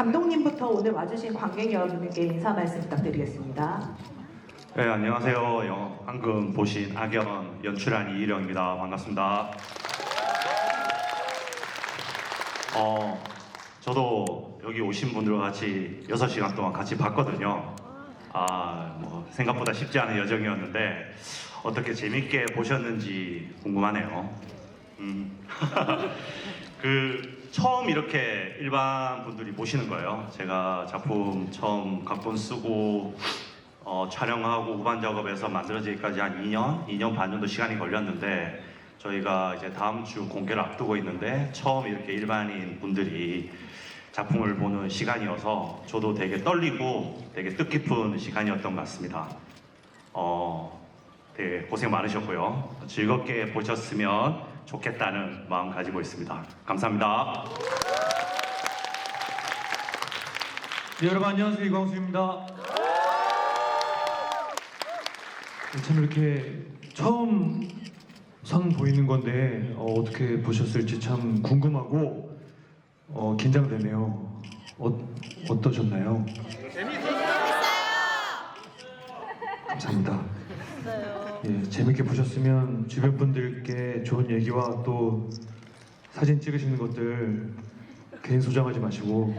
감독님부터 오늘 와주신 관객 여러분께 인사 말씀 부탁드리겠습니다. 네, 안녕하세요. 영, 방금 보신 악연 연출한 이일영입니다. 반갑습니다. 어, 저도 여기 오신 분들과 같이 6시간 동안 같이 봤거든요. 아, 뭐, 생각보다 쉽지 않은 여정이었는데, 어떻게 재밌게 보셨는지 궁금하네요. 음. 그, 처음 이렇게 일반 분들이 보시는 거예요. 제가 작품 처음 각본 쓰고, 어, 촬영하고 후반 작업에서 만들어지기까지 한 2년, 2년 반 정도 시간이 걸렸는데 저희가 이제 다음 주 공개를 앞두고 있는데 처음 이렇게 일반인 분들이 작품을 보는 시간이어서 저도 되게 떨리고 되게 뜻깊은 시간이었던 것 같습니다. 어, 되게 고생 많으셨고요. 즐겁게 보셨으면 좋겠다는 마음 가지고 있습니다. 감사합니다. 네, 여러분 안녕하세요 이광수입니다. 참 이렇게 처음 선 보이는 건데 어, 떻게 보셨을지 참 궁금하고 어, 긴장되네요. 어, 어떠셨나요? 감사합니다. 예, 재밌게 보셨으면 주변 분들께 좋은 얘기와 또 사진 찍으시는 것들 개인 소장하지 마시고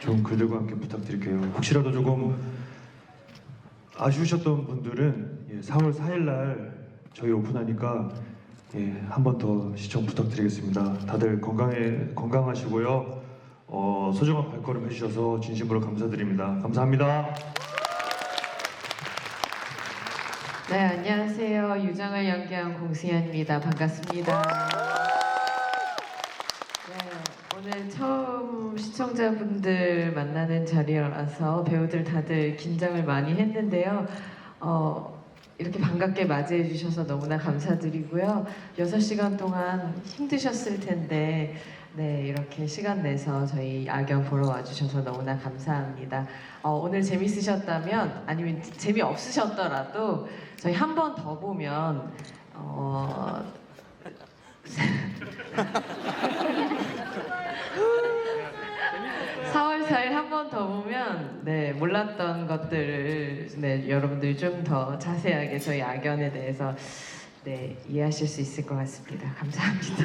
좋은 글들과 함께 부탁드릴게요. 혹시라도 조금 아쉬우셨던 분들은 예, 4월 4일 날 저희 오픈하니까 예, 한 번 더 시청 부탁드리겠습니다. 다들 건강해 건강하시고요. 어, 소중한 발걸음 해주셔서 진심으로 감사드립니다. 감사합니다. 네, 안녕하세요. 유정을 연기한 공수연입니다. 반갑습니다. 네, 오늘 처음 시청자분들 만나는 자리라서 배우들 다들 긴장을 많이 했는데요. 어, 이렇게 반갑게 맞이해 주셔서 너무나 감사드리고요. 6시간 동안 힘드셨을 텐데, 네, 이렇게 시간 내서 저희 악연 보러 와주셔서 너무나 감사합니다. 어, 오늘 재밌으셨다면, 아니면 재미없으셨더라도, 저희 한 번 더 보면, 어, 사월 4일 한번더 보면 네 몰랐던 것들을 네 여러분들이 좀 더 자세하게 저희 악연에 대해서 네 이해하실 수 있을 것 같습니다. 감사합니다.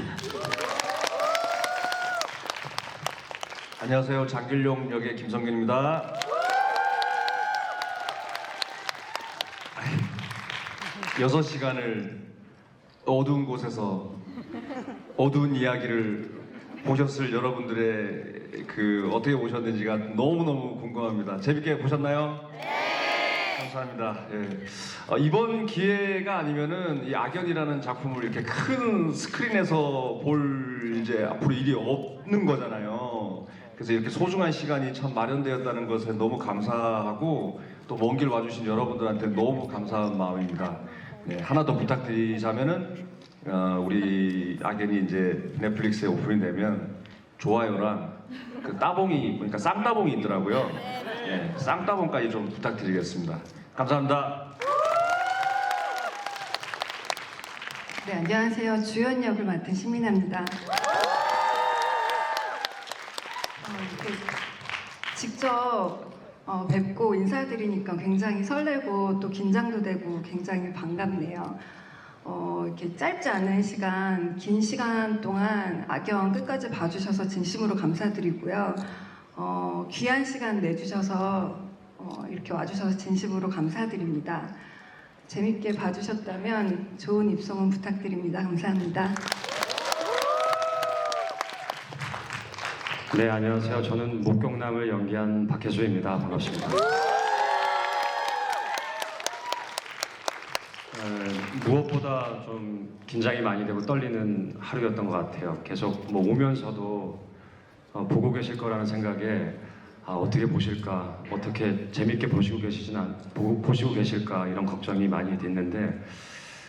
안녕하세요. 장길용 역의 김성균입니다. 여섯 시간을 어두운 곳에서 어두운 이야기를 보셨을 여러분들의 그 어떻게 보셨는지가 너무너무 궁금합니다. 재밌게 보셨나요? 네! 감사합니다. 예. 어, 이번 기회가 아니면은 이 악연이라는 작품을 이렇게 큰 스크린에서 볼 이제 앞으로 일이 없는 거잖아요. 그래서 이렇게 소중한 시간이 참 마련되었다는 것에 너무 감사하고 또 먼 길 와주신 여러분들한테 너무 감사한 마음입니다. 네, 하나 더 부탁드리자면은 어, 우리 악연이 이제 넷플릭스에 오픈이 되면 좋아요랑 그 따봉이 그러니까 쌍따봉이 있더라고요. 예, 쌍따봉까지 좀 부탁드리겠습니다. 감사합니다. 네, 안녕하세요. 주연 역을 맡은 신민아입니다. 직접 어, 뵙고 인사드리니까 굉장히 설레고 또 긴장도 되고 굉장히 반갑네요. 어, 이렇게 짧지 않은 시간, 긴 시간 동안 악연 끝까지 봐주셔서 진심으로 감사드리고요. 어, 귀한 시간 내주셔서 어, 이렇게 와주셔서 진심으로 감사드립니다. 재밌게 봐주셨다면 좋은 입소문 부탁드립니다. 감사합니다. 네, 안녕하세요. 저는 목경남을 연기한 박혜수입니다. 반갑습니다. 에, 무엇보다 좀 긴장이 많이 되고 떨리는 하루였던 것 같아요. 계속 뭐 오면서도 어, 보고 계실 거라는 생각에 아, 어떻게 보실까, 어떻게 재밌게 보시고 계시진 않, 보, 보시고 계실까 이런 걱정이 많이 됐는데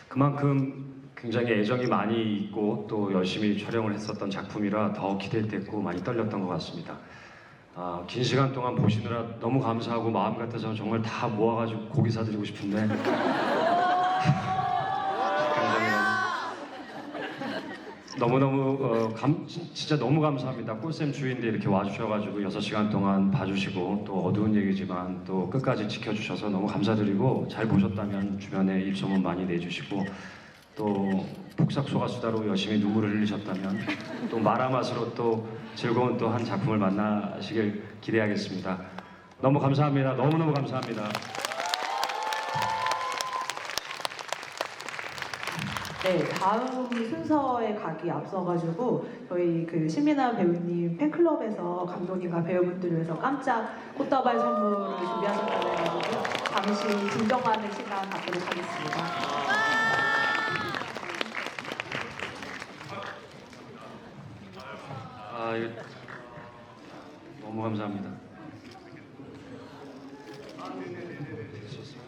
그만큼 굉장히 애정이 많이 있고 또 열심히 촬영을 했었던 작품이라 더 기대됐고 많이 떨렸던 것 같습니다. 아, 긴 시간 동안 보시느라 너무 감사하고 마음 같아서 정말 다 모아가지고 고기 사드리고 싶은데 굉장히 너무너무 어, 감, 진- 진짜 너무 감사합니다. 꿀쌤 주인데 이렇게 와주셔가지고 6시간 동안 봐주시고 또 어두운 얘기지만 또 끝까지 지켜주셔서 너무 감사드리고 잘 보셨다면 주변에 입소문 많이 내주시고 또 폭삭소가 수다로 열심히 눈물을 흘리셨다면 또 마라맛으로 또 즐거운 또 한 작품을 만나시길 기대하겠습니다. 너무 감사합니다. 너무너무 감사합니다. 네, 다음 순서에 가기 앞서가지고 저희 그 신민아 배우님 팬클럽에서 감독님과 배우분들을 위해서 깜짝 꽃다발 선물을 준비하셨다고 해가지고 잠시 진정하는 시간 갖도록 하겠습니다. 이거 너무 감사합니다.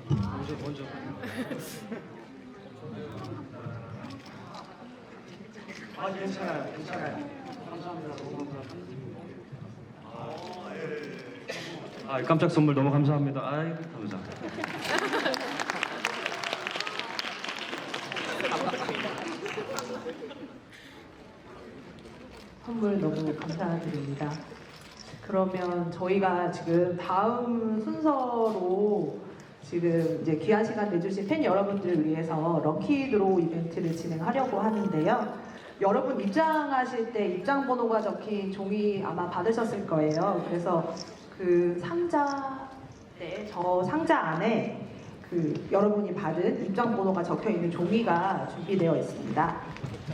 먼저 먼저. 아 괜찮아요, 괜찮아요. 감사합니다, 너무 감사합니다. 아 깜짝 선물 너무 감사합니다. 아이 감사. 선물 너무 감사드립니다. 그러면 저희가 지금 다음 순서로 지금 이제 귀한 시간 내주신 팬 여러분들을 위해서 럭키 드로우 이벤트를 진행하려고 하는데요. 여러분 입장하실 때 입장 번호가 적힌 종이 아마 받으셨을 거예요. 그래서 그 상자, 네, 저 상자 안에 그 여러분이 받은 입장 번호가 적혀 있는 종이가 준비되어 있습니다.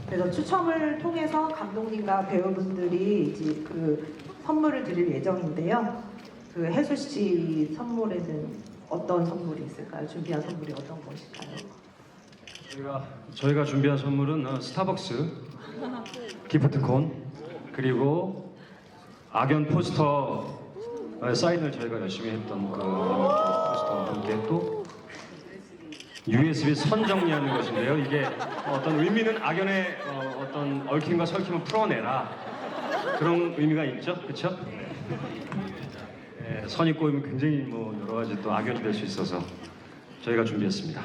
그래서 추첨을 통해서 감독님과 배우분들이 이제 그 선물을 드릴 예정인데요. 그 혜수 씨 선물에는 어떤 선물이 있을까요? 준비한 선물이 어떤 것일까요? 저희가 저희가 준비한 선물은 어, 스타벅스 기프트콘 그리고 악연 포스터 어, 사인을 저희가 열심히 했던 그 포스터 함께 또 USB 선 정리하는 것인데요. 이게 어떤 의미는 악연의 어, 어떤 얽힘과 설킴을 풀어내라 그런 의미가 있죠, 그렇죠? 예, 선이 꼬이면 굉장히 뭐 여러 가지 또 악연이 될 수 있어서 저희가 준비했습니다.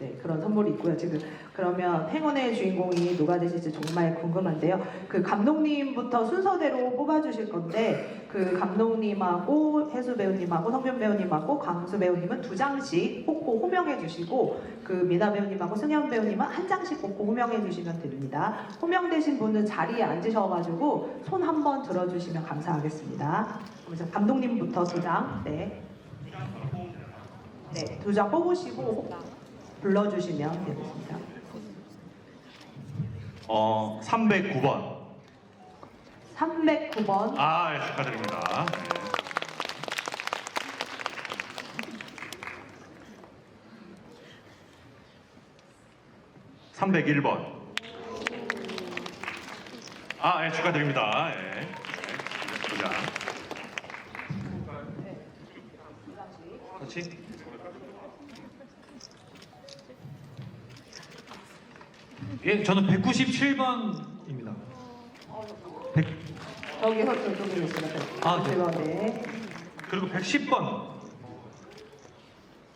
네, 그런 선물이 있고요. 지금 그러면 행운의 주인공이 누가 되실지 정말 궁금한데요. 그 감독님부터 순서대로 뽑아주실 건데 그 감독님하고 혜수 배우님하고 성균 배우님하고 강수 배우님은 두 장씩 뽑고 호명해 주시고 그 미나 배우님하고 승현 배우님은 한 장씩 뽑고 호명해 주시면 됩니다. 호명되신 분은 자리에 앉으셔가지고 손 한번 들어주시면 감사하겠습니다. 그래서 감독님부터 두 장, 네. 네, 두 장 뽑으시고 불러주시면 되겠습니다. 어 309번. 309번 아 예, 축하드립니다. 네. (301번) 아, 예, 축하드립니다. 예. 네, 두 장. 그 예, 저는 197번입니다. 저기서 저쪽에 계시면 아, 네. 네. 그리고 110번.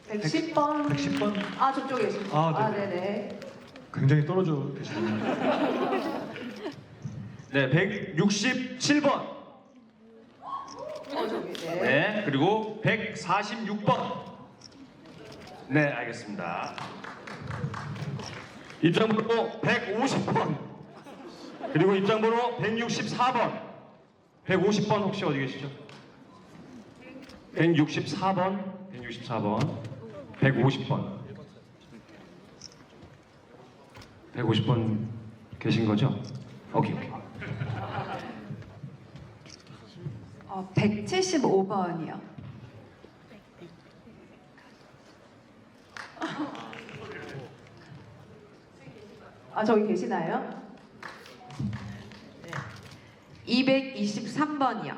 110번 110번 아 저쪽에 계십니다. 아, 아, 네. 네네. 굉장히 떨어져 계시네요. 네, 167번. 어 저기 네. 네, 그리고 146번. 네, 알겠습니다. 입장번호 150번 그리고 입장번호 164번 150번 혹시 어디 계시죠? 164번 164번 150번 150번 계신 거죠? 오케이 오케이 어, 175번이요. 아 저기 계시나요? 223번이요.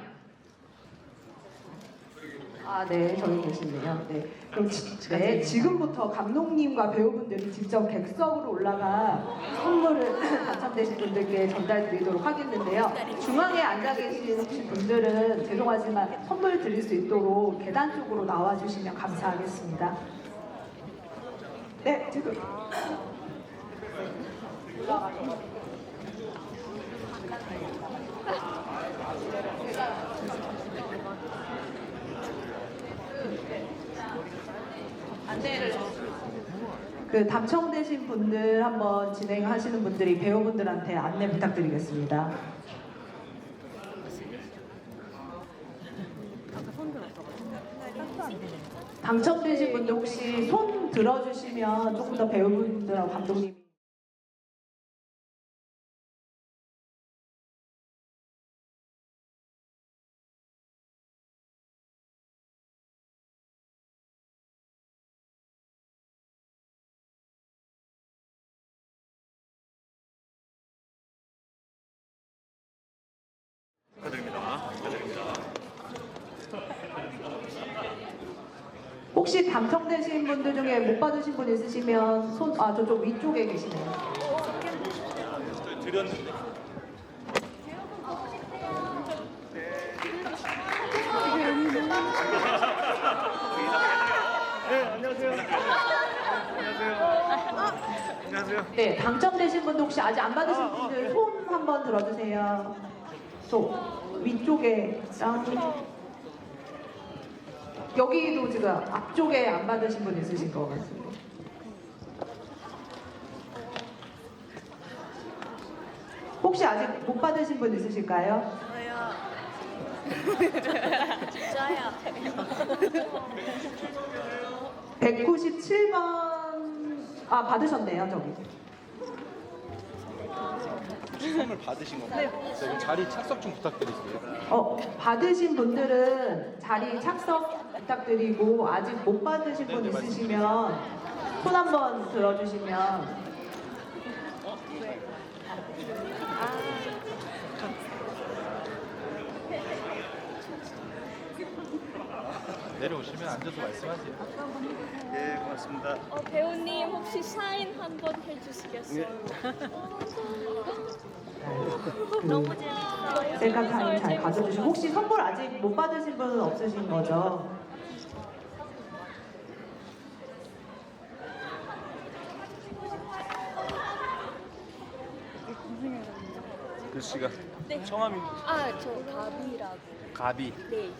아, 네, 저기 계시네요. 네. 그럼 지, 네, 지금부터 감독님과 배우분들이 직접 객석으로 올라가 선물을 당첨되신 분들께 전달 드리도록 하겠는데요. 중앙에 앉아 계신 분들은 죄송하지만 선물 드릴 수 있도록 계단 쪽으로 나와 주시면 감사하겠습니다. 네, 지금. 그 당첨되신 분들 한번 진행하시는 분들이 배우분들한테 안내 부탁드리겠습니다. 당첨되신 분들 혹시 손 들어주시면 조금 더 배우분들하고 감독님 혹시 당첨되신 분들 중에 못 받으신 분 있으시면 손, 아 저쪽 위쪽에 계시네요. 네, 당첨되신 분들 혹시 아직 안 받으신 분들 손 한번 들어주세요. 또 위쪽에 짱. 여기도 지금 앞쪽에 안 받으신 분 있으신 것 같습니다. 혹시 아직 못 받으신 분 있으실까요? 저요. 197번 아 받으셨네요 저기. 선물 받으신 건가요? 네. 지금 자리 착석 좀 부탁드릴게요. 어, 받으신 분들은 자리 착석 부탁드리고 아직 못 받으신 분 있으시면 손 한번 들어주시면 내려오시면 앉아서 말씀하세요. 예, 고맙습니다. 어, 배우님 혹시 사인 한번 해주시겠어요? 너무. 셀카 타임 잘 가져주시고 혹시 선물 아직 못 받으신 분은 없으신 거죠? 글씨가 네. 성함이 아, 저 가비라고. 가비. 네.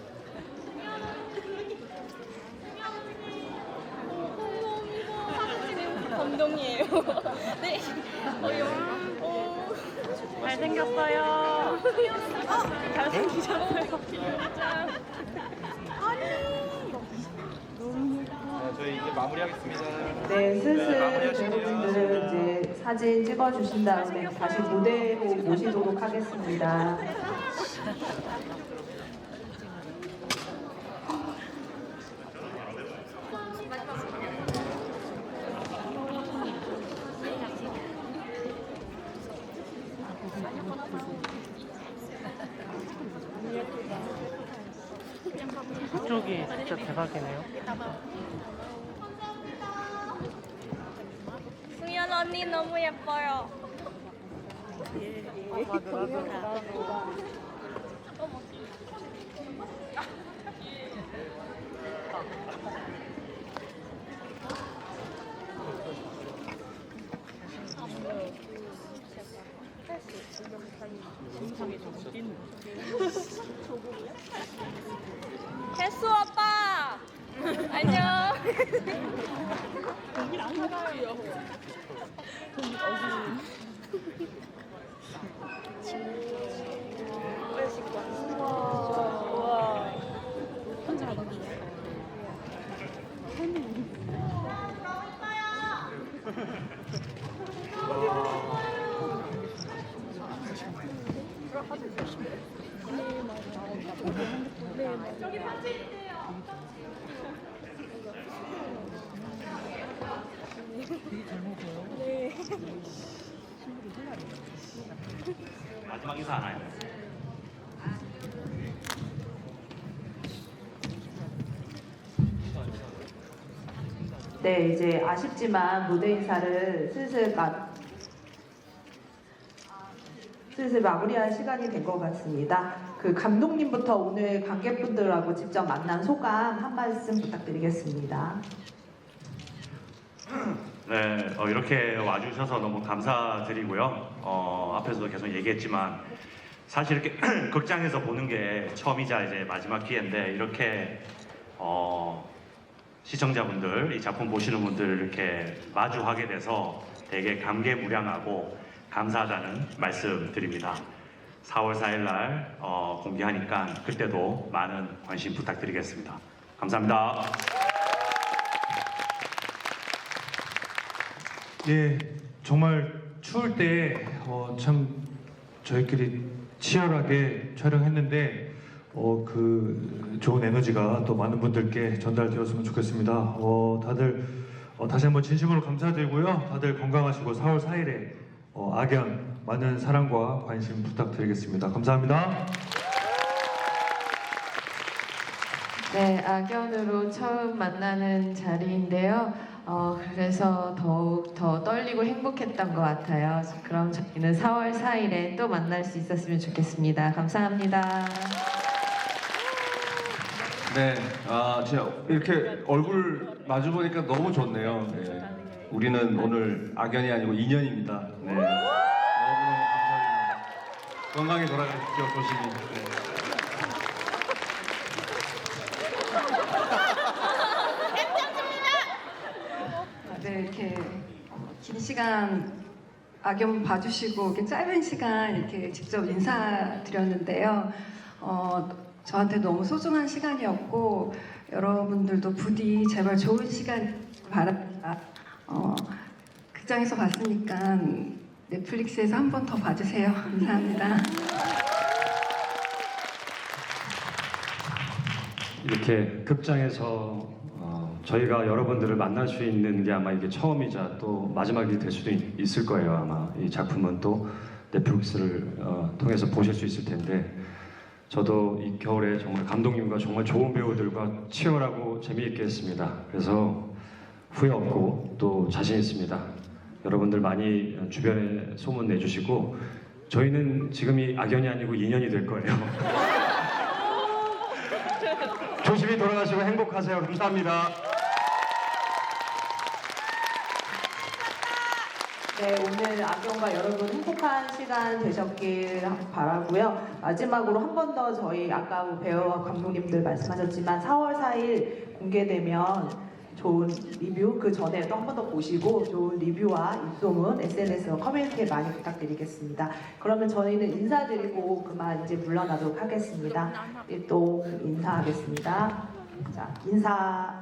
감사합니다. 감동이에요. 네. 어, 영. 어. 잘생겼어요. 잘생기셨어요. 진짜. 자, 저희 이제 마무리하겠습니다. 네, 슬슬 마무리하실게요. 배우분들은 이제 사진 찍어주신 다음에 다시 무대로 모시도록 하겠습니다. 그쪽이 진짜 대박이네요. 승연 언니 너무 예뻐요. 혜수 오빠 안녕. 우와. 마지막 인사 하나요? 네, 이제 아쉽지만 무대 인사를 슬슬 마, 슬슬 마무리할 시간이 된 것 같습니다. 그 감독님부터 오늘 관객분들하고 직접 만난 소감 한 말씀 부탁드리겠습니다. 네, 어, 이렇게 와주셔서 너무 감사드리고요. 어, 앞에서도 계속 얘기했지만 사실 이렇게 극장에서 보는 게 처음이자 이제 마지막 기회인데 이렇게 어, 시청자분들, 이 작품 보시는 분들 이렇게 마주하게 돼서 되게 감개무량하고 감사하다는 말씀 드립니다. 4월 4일 날 어, 공개하니까 그때도 많은 관심 부탁드리겠습니다. 감사합니다. 예, 정말 추울 때 어, 참 저희끼리 치열하게 촬영했는데 어, 그 좋은 에너지가 또 많은 분들께 전달되었으면 좋겠습니다. 어, 다들 어, 다시 한번 진심으로 감사드리고요. 다들 건강하시고 4월 4일에 어, 악연 많은 사랑과 관심 부탁드리겠습니다. 감사합니다. 네, 악연으로 처음 만나는 자리인데요. 어, 그래서 더욱 더 떨리고 행복했던 것 같아요. 그럼 저희는 4월 4일에 또 만날 수 있었으면 좋겠습니다. 감사합니다. 네, 아 진짜 이렇게 얼굴 마주 보니까 너무 좋네요. 예. 우리는 오늘 악연이 아니고 인연입니다. 네, 너무너무 감사드립니다. 건강히 돌아가십시오, 조심히. 네. 네, 이렇게 긴 시간 악연 봐주시고 이렇게 짧은 시간 이렇게 직접 인사드렸는데요. 어, 저한테 너무 소중한 시간이었고 여러분들도 부디 제발 좋은 시간 바랍니다. 어, 극장에서 봤으니까 넷플릭스에서 한 번 더 봐주세요. 감사합니다. 이렇게 극장에서 어, 저희가 여러분들을 만날 수 있는 게 아마 이게 처음이자 또 마지막이 될 수도 있, 있을 거예요. 아마 이 작품은 또 넷플릭스를 어, 통해서 보실 수 있을 텐데 저도 이 겨울에 정말 감독님과 정말 좋은 배우들과 치열하고 재미있게 했습니다. 그래서 후회 없고 또 자신 있습니다. 여러분들 많이 주변에 소문 내주시고 저희는 지금이 악연이 아니고 인연이 될 거예요. 조심히 돌아가시고 행복하세요. 감사합니다. 네, 오늘 악연과 여러분 행복한 시간 되셨길 바라고요. 마지막으로 한 번 더 저희 아까 뭐 배우와 감독님들 말씀하셨지만 4월 4일 공개되면 좋은 리뷰 그 전에 또 한 번 더 보시고 좋은 리뷰와 입소문 SNS와 커뮤니티에 많이 부탁드리겠습니다. 그러면 저희는 인사드리고 그만 이제 물러나도록 하겠습니다. 또 인사하겠습니다. 자, 인사.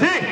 ঠিক